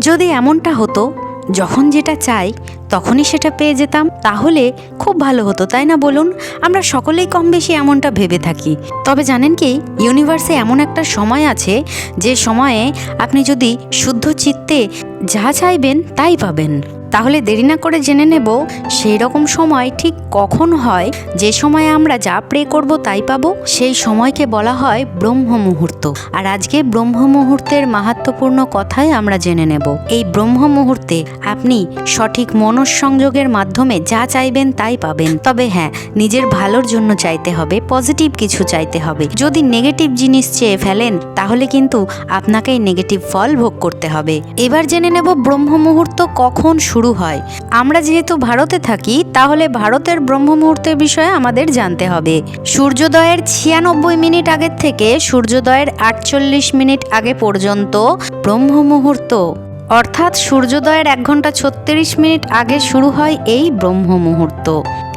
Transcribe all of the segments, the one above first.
যদি এমনটা হতো, যখন যেটা চাই তখনই সেটা পেয়ে যেতাম, তাহলে খুব ভালো হতো, তাই না বলুন? আমরা সকলেই কম বেশি এমনটা ভেবে থাকি। তবে জানেন কি ইউনিভার্সে এমন একটা সময় আছে, যে সময়ে আপনি যদি শুদ্ধ চিত্তে যা চাইবেন তাই পাবেন। তাহলে দেরি না করে জেনে নেব সেই রকম সময় ঠিক কখন হয়, যে সময়ে আমরা যা প্রে করব তাই পাবো, সেই সময়কে বলা হয় ব্রহ্ম মুহূর্ত। আর আজকে ব্রহ্ম মুহূর্তের মাহাত্মপূর্ণ কথাই আমরা জেনে নেব। এই ব্রহ্ম মুহূর্তে আপনি সঠিক মনঃসংযোগের মাধ্যমে যা চাইবেন তাই পাবেন। তবে হ্যাঁ নিজের ভালোর জন্য চাইতে হবে পজিটিভ কিছু চাইতে হবে। যদি নেগেটিভ জিনিস চেয়ে ফেলেন, তাহলে কিন্তু আপনাকেই নেগেটিভ ফল ভোগ করতে হবে। এবার জেনে নেব ব্রহ্ম মুহূর্ত কখন শুরু হয়। আমরা যেহেতু ভারতে থাকি, তাহলে ভারতের ব্রহ্ম মুহূর্তের বিষয়ে আমাদের জানতে হবে। সূর্যোদয়ের ছিয়ানব্বই মিনিট আগের থেকে সূর্যোদয়ের আটচল্লিশ মিনিট আগে পর্যন্ত ব্রহ্ম মুহূর্ত অর্থাৎ সূর্যোদয়ের এক ঘণ্টা ছত্রিশ মিনিট আগে শুরু হয় এই ব্রহ্ম মুহূর্ত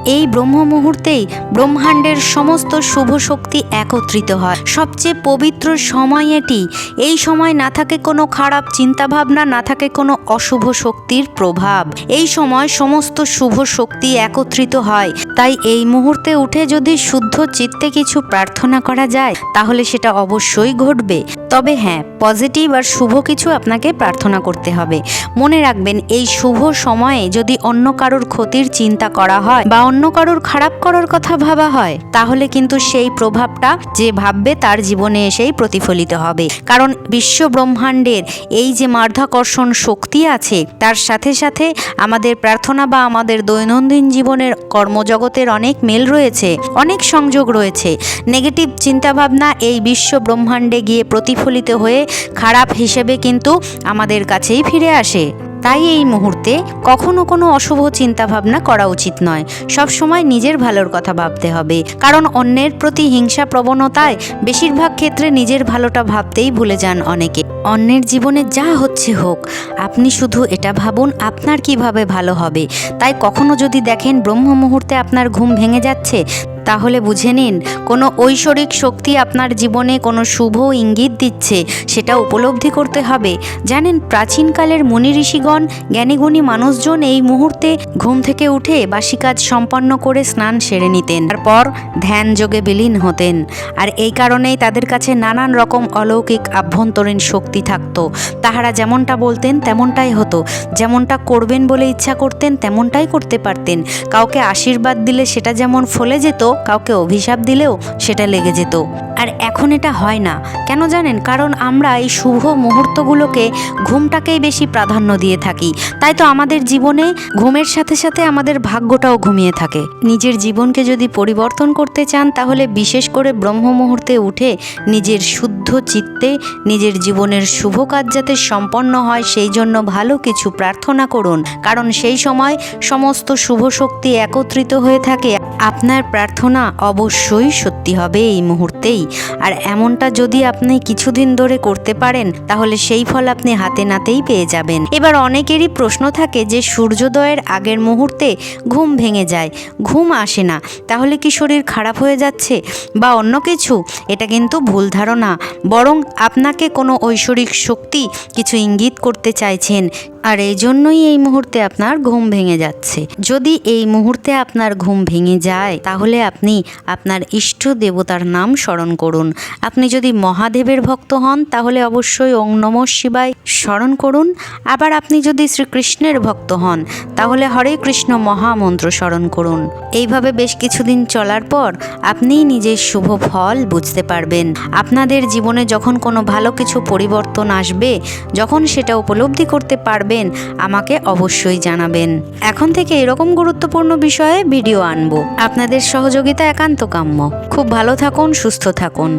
এই ব্রহ্ম মুহূর্তেই ব্রহ্মাণ্ডের সমস্ত শুভ শক্তি একত্রিত হয়। সবচেয়ে পবিত্র সময় এটি। এই সময় না থাকে কোনো খারাপ চিন্তাভাবনা, না থাকে কোনো অশুভ শক্তির প্রভাব। এই সময় সমস্ত শুভ শক্তি একত্রিত হয়। তাই এই মুহূর্তে উঠে যদি শুদ্ধ চিত্তে কিছু প্রার্থনা করা যায়, তাহলে সেটা অবশ্যই ঘটবে। তবে হ্যাঁ পজিটিভ আর শুভ কিছু আপনাকে প্রার্থনা করতে হবে। মনে রাখবেন, এই শুভ সময়ে যদি অন্য কারোর ক্ষতির চিন্তা করা হয় বা অন্য কারোর খারাপ করার কথা ভাবা হয়, তাহলে কিন্তু সেই প্রভাবটা যে ভাববে তার জীবনে এসেই প্রতিফলিত হবে। কারণ বিশ্ব ব্রহ্মাণ্ডের এই যে মাধ্যাকর্ষণ শক্তি আছে, তার সাথে সাথে আমাদের প্রার্থনা বা আমাদের দৈনন্দিন জীবনের কর্মজগতের অনেক মেল রয়েছে, অনেক সংযোগ রয়েছে। নেগেটিভ চিন্তাভাবনা এই বিশ্ব ব্রহ্মাণ্ডে গিয়ে প্রতিফলিত হয়ে খারাপ হিসেবে কিন্তু আমাদের কাছেই ফিরে আসে। তাই এই মুহূর্তে কখনো কোনো অশুভ চিন্তাভাবনা করা উচিত নয়। সব সময় নিজের ভালোর কথা ভাবতে হবে। কারণ অন্যের প্রতি হিংসা প্রবণতায় বেশিরভাগ ক্ষেত্রে নিজের ভালোটা ভাবতেই ভুলে যান অনেকে। অন্যের জীবনে যা হচ্ছে হোক, আপনি শুধু এটা ভাবুন, আপনার কীভাবে ভালো হবে। তাই কখনো যদি দেখেন ব্রহ্ম মুহূর্তে আপনার ঘুম ভেঙে যাচ্ছে তাহলে বুঝে নিন, কোনো ঐশ্বরিক শক্তি আপনার জীবনে কোনো শুভ ইঙ্গিত দিচ্ছে, সেটা উপলব্ধি করতে হবে। জানেন, প্রাচীনকালের মুনি ঋষিগণ, জ্ঞানীগুণী মানুষজন এই মুহূর্তে ঘুম থেকে উঠে বাসি কাজ সম্পন্ন করে স্নান সেরে নিতেন, তারপর ধ্যান যোগে বিলীন হতেন। আর এই কারণেই তাদের কাছে নানান রকম অলৌকিক আভ্যন্তরীণ শক্তি থাকতো। তাহারা যেমনটা বলতেন, তেমনটাই হতো। যেমনটা করবেন বলে ইচ্ছা করতেন, তেমনটাই করতে পারতেন। কাউকে আশীর্বাদ দিলে সেটা যেমন ফলে যেত কাউকে অভিশাপ দিলেও সেটা লেগে যেত। আর এখন এটা হয় না। কেন জানেন? কারণ আমরা এই শুভ মুহূর্তগুলোকে ঘুমটাকেই বেশি প্রাধান্য দিয়ে থাকি। তাই তো আমাদের জীবনে ঘুমের সাথে সাথে আমাদের ভাগ্যটাও ঘুমিয়ে থাকে। নিজের জীবনকে যদি পরিবর্তন করতে চান, তাহলে বিশেষ করে ব্রহ্ম মুহূর্তে উঠে নিজের শুদ্ধ চিত্তে, নিজের জীবনের শুভ কাজ যাতে সম্পন্ন হয়, সেই জন্য ভালো কিছু প্রার্থনা করুন। কারণ সেই সময় সমস্ত শুভ শক্তি একত্রিত হয়ে থাকে। আপনার প্রার্থনা অবশ্যই সত্যি হবে এই মুহূর্তেই। আর এমনটা যদি আপনি কিছুদিন ধরে করতে পারেন, তাহলে সেই ফল আপনি হাতে নাতেই পেয়ে যাবেন। এবার অনেকেরই প্রশ্ন থাকে যে, সূর্যোদয়ের আগের মুহূর্তে ঘুম ভেঙে যায়, ঘুম আসে না, তাহলে কি শরীর খারাপ হয়ে যাচ্ছে? বা অন্য কিছু? এটা কিন্তু ভুল ধারণা। বরং আপনাকে কোনো ঐশ্বরিক শক্তি কিছু ইঙ্গিত করতে চাইছেন আর এই জন্যই এই মুহূর্তে আপনার ঘুম ভেঙে যাচ্ছে। যদি এই মুহূর্তে আপনার ঘুম ভেঙে যায়, তাহলে আপনি আপনার ইষ্ট দেবতার নাম স্মরণ করুন। আপনি যদি মহাদেবের ভক্ত হন, তাহলে অবশ্যই ওং নম শিবায় স্মরণ করুন। আবার আপনি যদি শ্রীকৃষ্ণের ভক্ত হন, তাহলে হরে কৃষ্ণ মহামন্ত্র স্মরণ করুন। এইভাবে বেশ কিছুদিন চলার পর আপনিই নিজের শুভ ফল বুঝতে পারবেন। আপনাদের জীবনে যখন কোনো ভালো কিছু পরিবর্তন আসবে, যখন সেটা উপলব্ধি করতে পারবেন আমাকে অবশ্যই জানাবেন। এখন থেকে এরকম গুরুত্বপূর্ণ বিষয়ে ভিডিও আনব। আপনাদের সহযোগিতা একান্ত কাম্য। খুব ভালো থাকুন, সুস্থ থাকুন।